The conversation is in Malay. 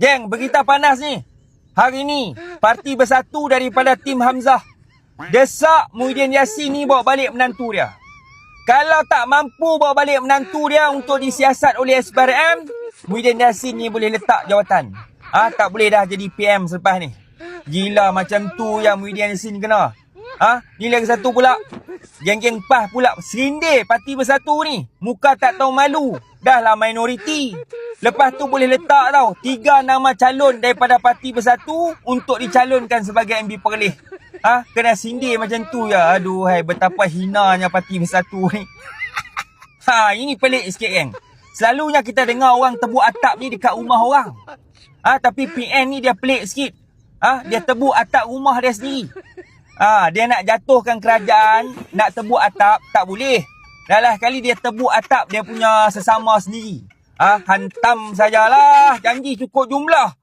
Geng, berita panas ni. Hari ni, parti bersatu daripada tim Hamzah. Desak Muhyiddin Yassin ni bawa balik menantu dia. Kalau tak mampu bawa balik menantu dia untuk disiasat oleh SPRM, Muhyiddin Yassin ni boleh letak jawatan. Ah, tak boleh dah jadi PM selepas ni. Gila macam tu yang Muhyiddin Yassin kena. Ah, ni lagi satu pula. Geng-geng PAH pula serindir parti bersatu ni. Muka tak tahu malu. Dah lah minoriti. Lepas tu boleh letak tau. Tiga nama calon daripada parti bersatu untuk dicalonkan sebagai MB Perlis. Ah, kena sindir macam tu ya. Aduh, hai, betapa hinanya parti bersatu ni. Ha, ini pelik sikit geng. Selalunya kita dengar orang tebuk atap ni dekat rumah orang. Ah, tapi PN ni dia pelik sikit. Ah, dia tebuk atap rumah dia sendiri. Ah, dia nak jatuhkan kerajaan, nak tebuk atap tak boleh. Dah lah kali dia tebuk atap dia punya sesama sendiri. Ah, hantam sajalah. Janji cukup jumlah.